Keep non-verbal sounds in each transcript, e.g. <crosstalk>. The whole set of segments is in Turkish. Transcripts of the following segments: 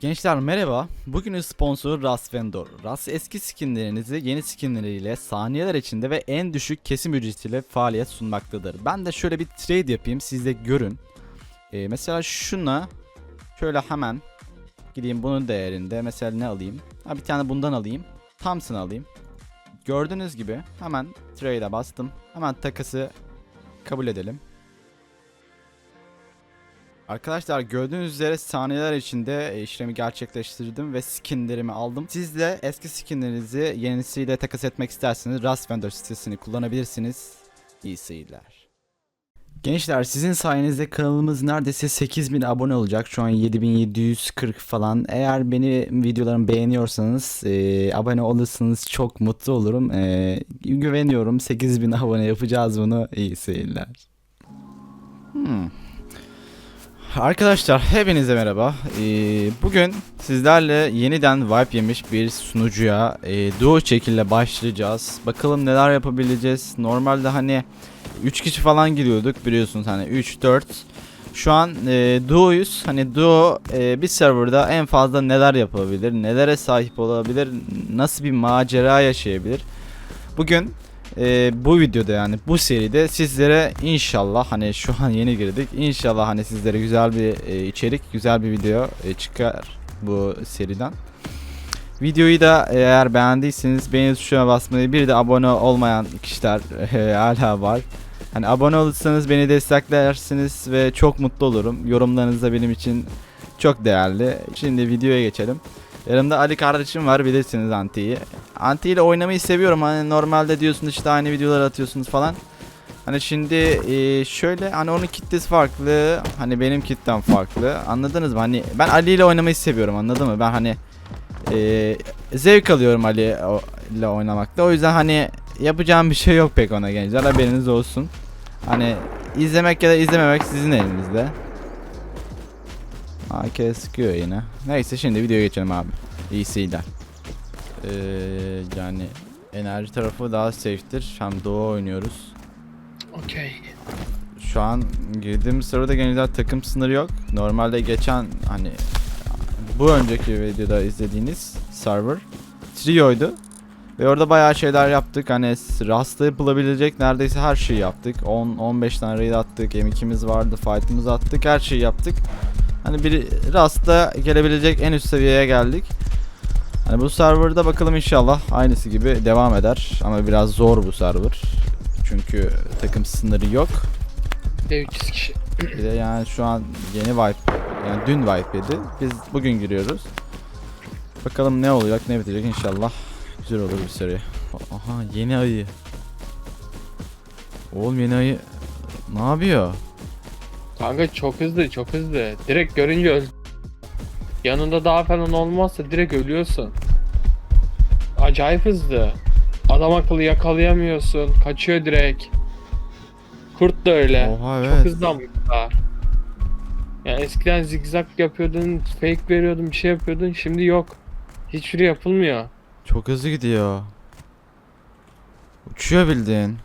Gençler merhaba. Bugünün sponsoru Ras Vendor. Ras eski skinlerinizi yeni skinleriyle saniyeler içinde ve en düşük kesim ücretiyle faaliyet sunmaktadır. Ben de şöyle bir trade yapayım siz de görün. Ee, mesela şuna şöyle hemen gideyim bunun değerinde mesela ne alayım? Ha, bir tane bundan alayım. Thompson alayım. Gördüğünüz gibi hemen trade'e bastım. Hemen takası kabul edelim. Arkadaşlar gördüğünüz üzere saniyeler içinde e, işlemi gerçekleştirdim ve skinlerimi aldım. Siz de eski skinlerinizi yenisiyle takas etmek isterseniz Rust Vendor sitesini kullanabilirsiniz. İyi seyirler. Gençler sizin sayenizde kanalımız neredeyse 8000 abone olacak. Şu an 7740 falan. Eğer beni videolarımı beğeniyorsanız e, abone olursanız çok mutlu olurum. E, güveniyorum 8000 abone yapacağız bunu. İyi seyirler. Hmm. Arkadaşlar hepinize merhaba. Ee, bugün sizlerle yeniden wipe yemiş bir sunucuya e, duo şekilde başlayacağız. Bakalım neler yapabileceğiz. Normalde hani 3 kişi falan giriyorduk biliyorsunuz hani 3 4. Şu an e, duo'yuz. Hani duo e, bir serverda en fazla neler yapabilir, nelere sahip olabilir, nasıl bir macera yaşayabilir. Bugün e, bu videoda yani bu seride sizlere inşallah hani şu an yeni girdik inşallah hani sizlere güzel bir e, içerik güzel bir video e, çıkar bu seriden. Videoyu da eğer beğendiyseniz beğeni tuşuna basmayı bir de abone olmayan kişiler e, <laughs> hala var. Hani abone olursanız beni desteklersiniz ve çok mutlu olurum. Yorumlarınız da benim için çok değerli. Şimdi videoya geçelim. Yanımda Ali kardeşim var bilirsiniz Anti'yi. Anti ile oynamayı seviyorum. Hani normalde diyorsunuz işte aynı videolar atıyorsunuz falan. Hani şimdi e, şöyle hani onun kitlesi farklı. Hani benim kitlem farklı. Anladınız mı? Hani ben Ali ile oynamayı seviyorum anladın mı? Ben hani e, zevk alıyorum Ali ile oynamakta. O yüzden hani yapacağım bir şey yok pek ona gençler. Haberiniz olsun. Hani izlemek ya da izlememek sizin elinizde. AK sıkıyor yine. Neyse şimdi videoya geçelim abi. Seyirler. Ee, yani enerji tarafı daha safe'tir. Hem doğu oynuyoruz. Okey. Şu an girdiğim sırada genelde takım sınırı yok. Normalde geçen hani bu önceki videoda izlediğiniz server trio'ydu. Ve orada bayağı şeyler yaptık. Hani rasta yapılabilecek neredeyse her şeyi yaptık. 10-15 tane raid attık. M2'miz vardı. Fight'ımız attık. Her şeyi yaptık. Hani bir rasta gelebilecek en üst seviyeye geldik. Hani bu serverda bakalım inşallah aynısı gibi devam eder. Ama biraz zor bu server. Çünkü takım sınırı yok. Bir de 300 kişi. <clears throat> Bir de yani şu an yeni wipe yani dün wipe yedi. Biz bugün giriyoruz. Bakalım ne olacak ne bitecek inşallah. Güzel olur bir seri. Aha yeni ayı. Oğlum yeni ayı ne yapıyor? Kanka çok hızlı çok hızlı. Direkt görünce öl. Yanında daha falan olmazsa direkt ölüyorsun. Acayip hızlı. Adam akıllı yakalayamıyorsun. Kaçıyor direkt. Kurt da öyle. Oha Çok evet. hızlı ama daha. Yani eskiden zigzag yapıyordun, fake veriyordun, bir şey yapıyordun. Şimdi yok. Hiçbiri yapılmıyor. Çok hızlı gidiyor. Uçuyor bildiğin.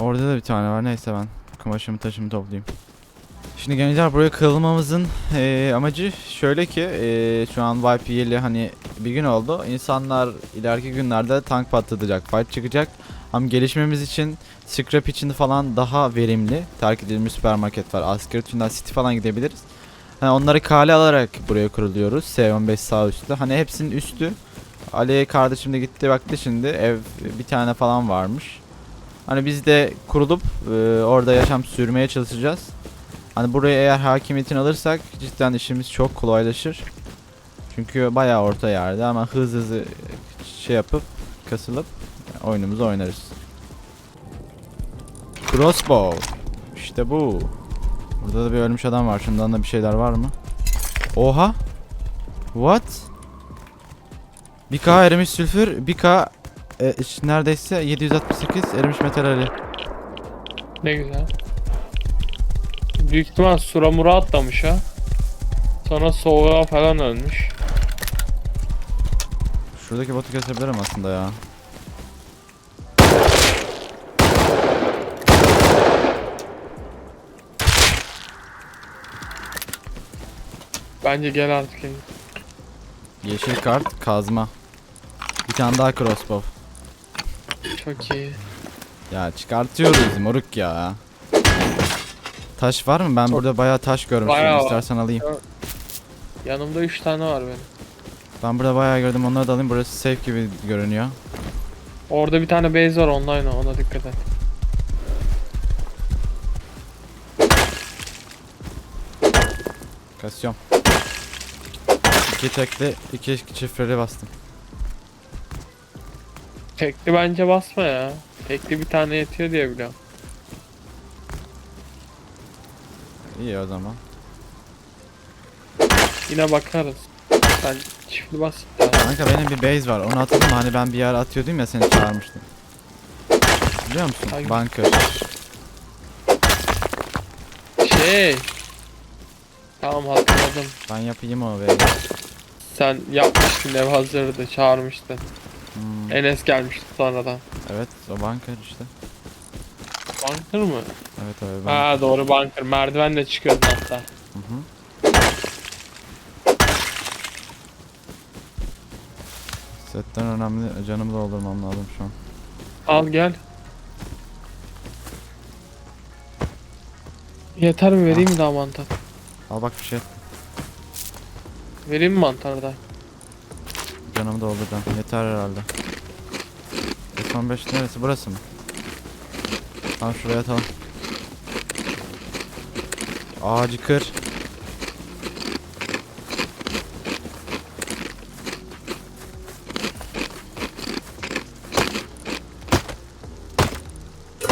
Orada da bir tane var. Neyse ben kumaşımı taşımı toplayayım. Şimdi gençler buraya kırılmamızın eee, amacı şöyle ki eee, şu an wipe yeli hani bir gün oldu. İnsanlar ileriki günlerde tank patlatacak, fight çıkacak. Hem gelişmemiz için scrap için falan daha verimli. Terk edilmiş süpermarket var. Asker Tünel City falan gidebiliriz. Hani onları kale alarak buraya kuruluyoruz. S15 sağ üstte. Hani hepsinin üstü. Ali kardeşim de gitti baktı şimdi ev bir tane falan varmış. Hani biz de kurulup e, orada yaşam sürmeye çalışacağız. Hani buraya eğer hakimiyetini alırsak cidden işimiz çok kolaylaşır. Çünkü bayağı orta yerde ama hızlı hızlı şey yapıp kasılıp oyunumuzu oynarız. Crossbow. İşte bu. Burada da bir ölmüş adam var. Şundan da bir şeyler var mı? Oha. What? 1K <laughs> erimiş sülfür, 1K e, neredeyse 768 erimiş metal ali. Ne güzel. Büyük ihtimal suramura atlamış ha. Sonra soğuğa falan ölmüş. Şuradaki botu kesebilirim aslında ya. Bence gel artık. Yeşil kart, kazma. Bir tane daha crossbow. Çok iyi. Ya çıkartıyoruz moruk ya. Taş var mı? Ben burada bayağı taş görmüştüm. Bayağı var. İstersen alayım. Yanımda 3 tane var benim. Ben burada bayağı gördüm. Onları da alayım. Burası safe gibi görünüyor. Orada bir tane base var online ona dikkat et. Kasıyorum. İki tekli, iki çiftleri bastım. Tekli bence basma ya. Tekli bir tane yetiyor diye biliyorum. İyi o zaman. Yine bakarız. Sen çiftli bas. Kanka benim bir base var. Onu mı? Hani ben bir yer atıyordum ya seni çağırmıştım. Biliyor musun? Hangi- Bunker. Şey. Tamam hatırladım. Ben yapayım o base'i. Sen yapmıştın ev hazırdı çağırmıştın. Hmm, Enes gelmişti sonradan. evet o bunker işte. Bunker mı? Evet abi ben. Ha doğru bunker. Merdivenle çıkıyordun hatta. Hı hı. Setten önemli canımı doldurmam lazım şu an. Al gel. Yeter mi vereyim mi daha mantar? Al bak bir şey. Vereyim mi mantarda? Canımı dolduracağım. Yeter herhalde. Son 5 neresi? Burası mı? Tamam şuraya atalım. Ağacı kır.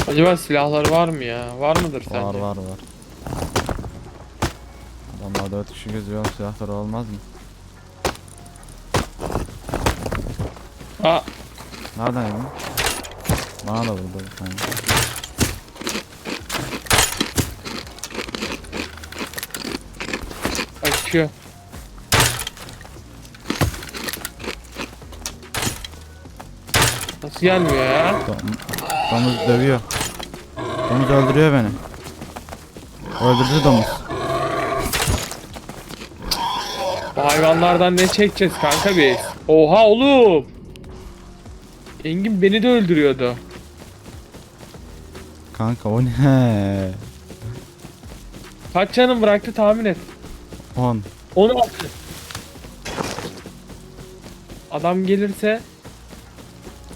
Acaba silahları var mı ya? Var mıdır sence? Var var var. Adamlar 4 kişi gözüyor. Silahları olmaz mı? Aa, Nereden emin? Bana da vurdu bir tane. açıyor. Nasıl gelmiyor ya? Dom- domuz dövüyor. Domuz öldürüyor beni. Öldürdü domuz. Bu hayvanlardan ne çekeceğiz kanka biz? Oha oğlum! Engin beni de öldürüyordu. Kanka o ne? <laughs> Kaç canım bıraktı tahmin et. 10. 16. Adam gelirse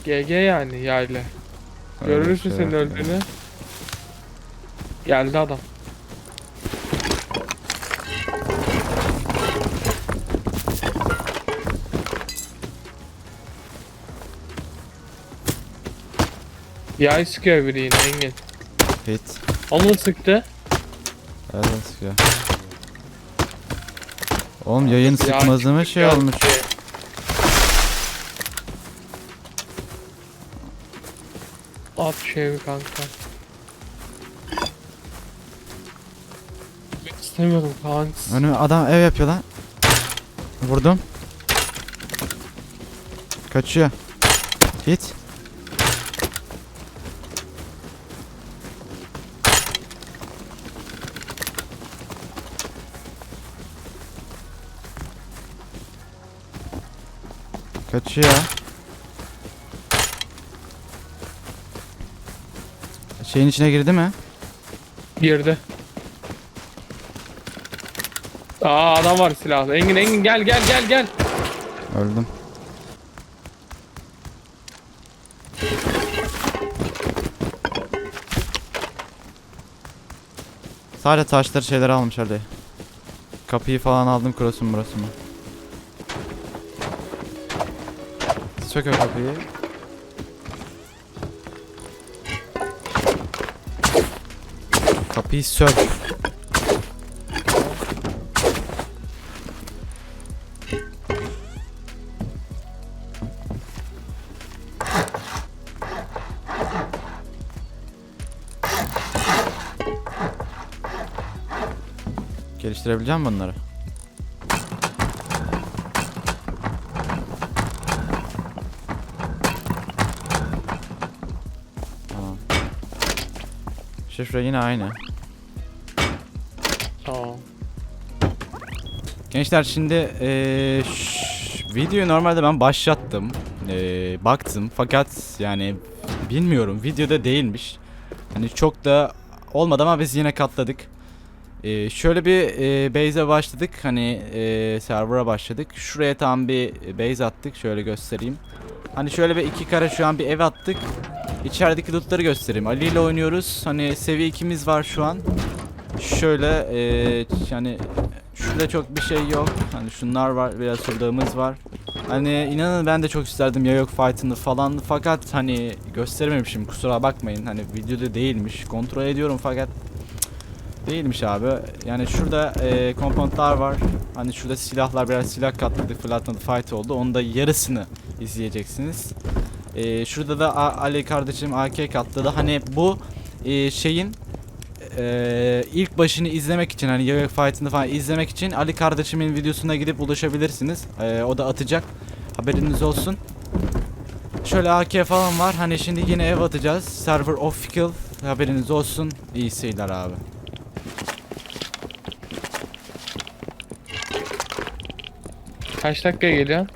GG yani yayla. Görürsün senin öldüğünü. Geldi adam. Yay sıkıyor biri yine Engin. Hit. Onu sıktı. Evet sıkıyor. Oğlum yayın Ya sıkmazı mı şey geldi. olmuş? At şey kanka. Ben istemiyordum kanka. Önü adam ev yapıyor lan. Vurdum. Kaçıyor. Hit. Kaçıyor. Şeyin içine girdi mi? Girdi. Aa adam var silahlı. Engin Engin gel gel gel gel. Öldüm. Sadece taşları şeyler almış hadi. Kapıyı falan aldım cross'un burası mı? Sök o kapıyı. Kapıyı sök. Geliştirebileceğim bunları. Şifre yine aynı. Tamam. Gençler şimdi eee, ş- videoyu normalde ben başlattım. Eee, baktım fakat yani bilmiyorum videoda değilmiş. Hani çok da olmadı ama biz yine katladık. Eee, şöyle bir eee base'e başladık. Hani eee server'a başladık. Şuraya tam bir base attık. Şöyle göstereyim. Hani şöyle bir iki kare şu an bir ev attık. İçerideki lootları göstereyim. Ali ile oynuyoruz. Hani seviye 2'miz var şu an. Şöyle eee yani şurada çok bir şey yok. Hani şunlar var, biraz şuradağımız var. Hani inanın ben de çok isterdim ya yok fight'ını falan fakat hani gösterememişim kusura bakmayın. Hani videoda değilmiş. Kontrol ediyorum fakat değilmiş abi. Yani şurada eee komponentler var. Hani şurada silahlar biraz silah katladık fırlatmadı fight oldu. Onun da yarısını izleyeceksiniz. Eee, şurada da A- Ali kardeşim AK katladı. Hani bu eee, şeyin eee, ilk başını izlemek için hani Yoyo Fight'ını falan izlemek için Ali kardeşimin videosuna gidip ulaşabilirsiniz. Eee, o da atacak. Haberiniz olsun. Şöyle AK falan var. Hani şimdi yine ev atacağız. Server official. Haberiniz olsun. İyi seyirler abi. Kaç dakika geliyor?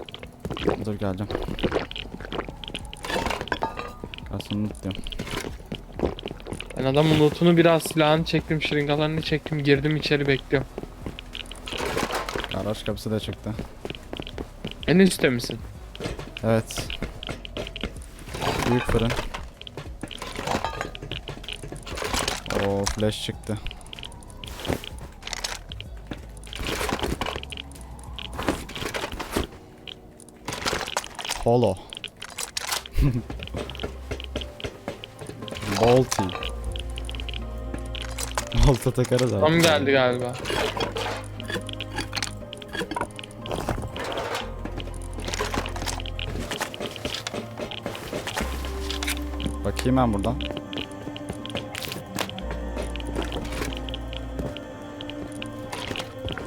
Dur geleceğim. Kalsın mutluyum. Ben adamın lootunu biraz silahını çektim, şırıngalarını çektim, girdim içeri bekliyorum. Garaj kapısı da çıktı. En üstte misin? Evet. Büyük fırın. O flash çıktı. Polo. <laughs> Balti. Balta takarız abi. Tam geldi galiba. Bakayım ben buradan.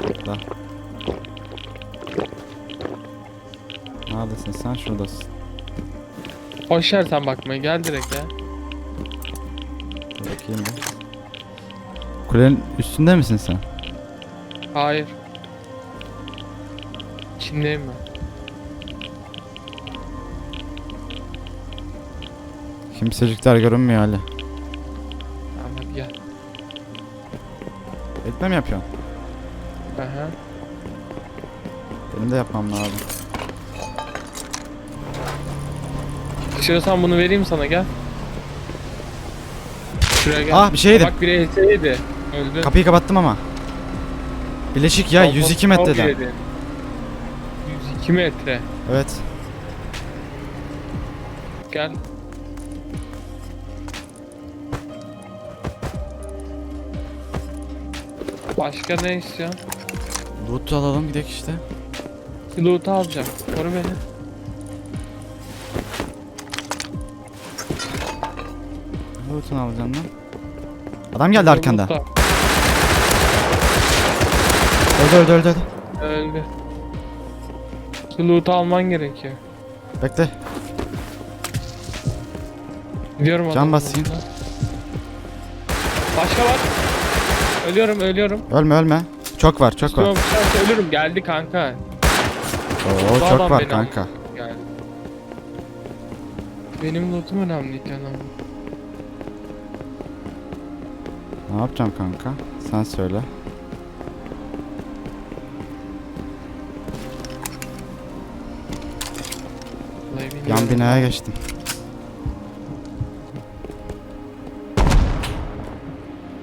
Burada. Neredesin sen? Şuradasın. Hoş yer sen bakmaya gel direkt ya. Kulenin üstünde misin sen? Hayır. İçindeyim ben. Kimsecikler görünmüyor Ali. Tamam hadi gel. Etme mi yapıyorsun? Aha. Benim de yapmam lazım. İstiyorsan bunu vereyim sana gel. Şuraya gel. Ah bir şey yedim. Bak biri elseydi. Öldü. Kapıyı kapattım ama. Bileşik ya Çok- 102 çok metreden. yedi. 102 metre. Evet. Gel. Başka ne istiyorsun? Loot alalım gidelim işte. Loot'u alacağım. Koru beni. Loot'unu alacaksın lan. Adam geldi arkanda. Loot'u al. Öldü öldü öldü. öldü. Öldü. Şu loot'u alman gerekiyor. Bekle. Gidiyorum Can adamın basayım. loot'una. Başka var. Ölüyorum ölüyorum. Ölme ölme. Çok var çok var. Üstüme bıçakla ölürüm. Geldi kanka. Oo Bu çok adam var beni kanka. aldı. Geldi. Benim lootum önemli canım. Ne yapacağım kanka? Sen söyle. Yan binaya geçtim.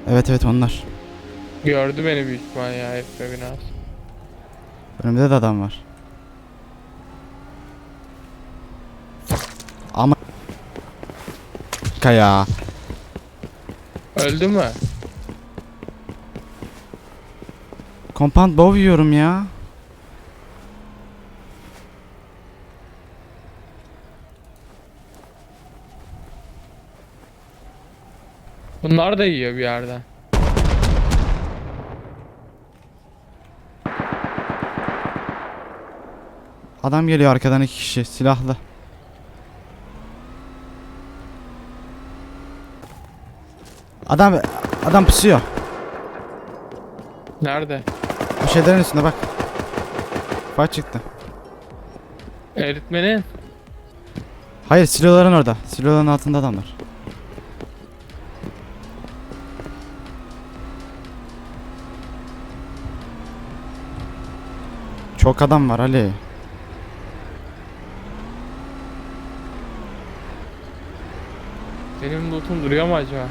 Evet evet onlar. Gördü beni büyük ihtimal ya hep biraz. Önümde de adam var. Ama Kaya. Öldü mü? Compound bow yiyorum ya. Bunlar da yiyor bir yerden. Adam geliyor arkadan iki kişi silahlı. Adam adam pusuyor. Nerede? Bu şeylerin üstünde bak. Fight çıktı. Eritmenin. Hayır siloların orada. Siloların altında adamlar. Çok adam var Ali. Benim lootum duruyor mu acaba?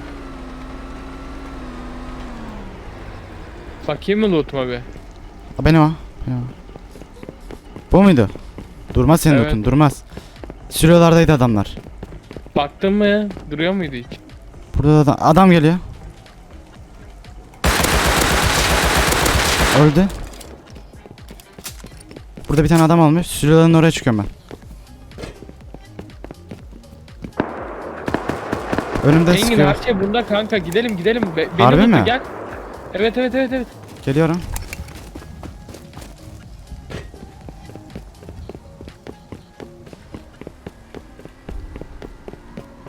Bakayım mı lootuma bir? Ha, benim o. Benim o. Bu muydu? Durmaz senin Evet. lootun durmaz. Silolardaydı adamlar. Baktın mı? Duruyor muydu hiç? Burada da adam, adam geliyor. Öldü. Burada bir tane adam olmuş. Siloların oraya çıkıyorum ben. Önümde Engin sıkıyor. her şey bunda kanka gidelim gidelim. Be- benim Harbi mi? Gel. Evet evet evet evet. Geliyorum.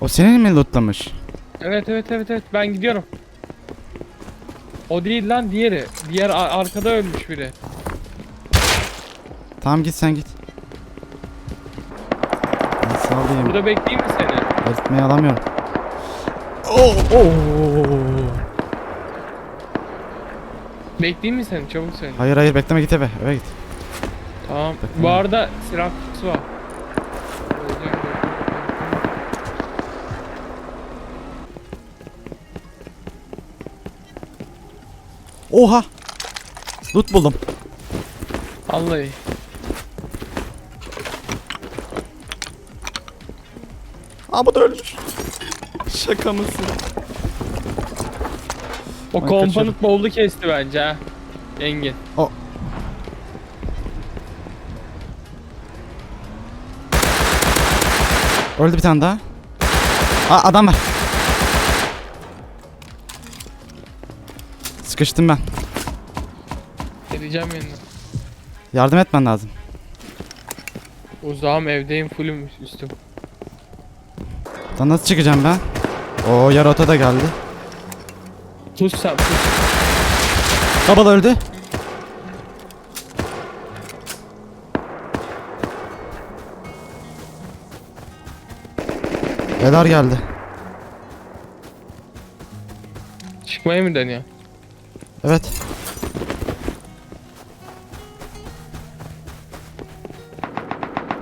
O senin mi lootlamış? Evet evet evet evet ben gidiyorum. O değil lan diğeri. Diğer ar- arkada ölmüş biri. Tamam git sen git. Ben sağlayayım. Burada bekleyeyim mi seni? Eritmeyi alamıyorum. Oh, oh. Bekleyeyim mi seni? Çabuk söyle. Hayır hayır bekleme git eve. Eve git. Tamam. Bakın. Bu arada silah kutusu var. Oha! Loot buldum. Vallahi. Aa bu da ölmüş. Şaka mısın? O komponent kaçırdım. bowl'u kesti bence ha. Engin. Öldü bir tane daha. Aa adam var. Sıkıştım ben. Geleceğim yanına. Yardım etmen lazım. Uzağım evdeyim fullüm üstüm. Buradan nasıl çıkacağım ben? Oo yarota da geldi. Sen pus. Kabal öldü. Bedar geldi. Çıkmaya mı dönüyor? Evet.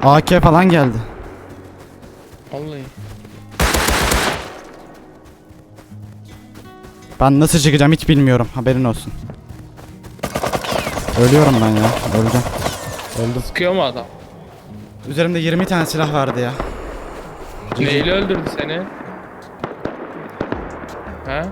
AK falan geldi. Vallahi. Ben nasıl çıkacağım hiç bilmiyorum. Haberin olsun. Ölüyorum ben ya. Öleceğim. Öldüm. Sıkıyor mu adam? Üzerimde 20 tane silah vardı ya. Neyle öldürdü seni? Ha?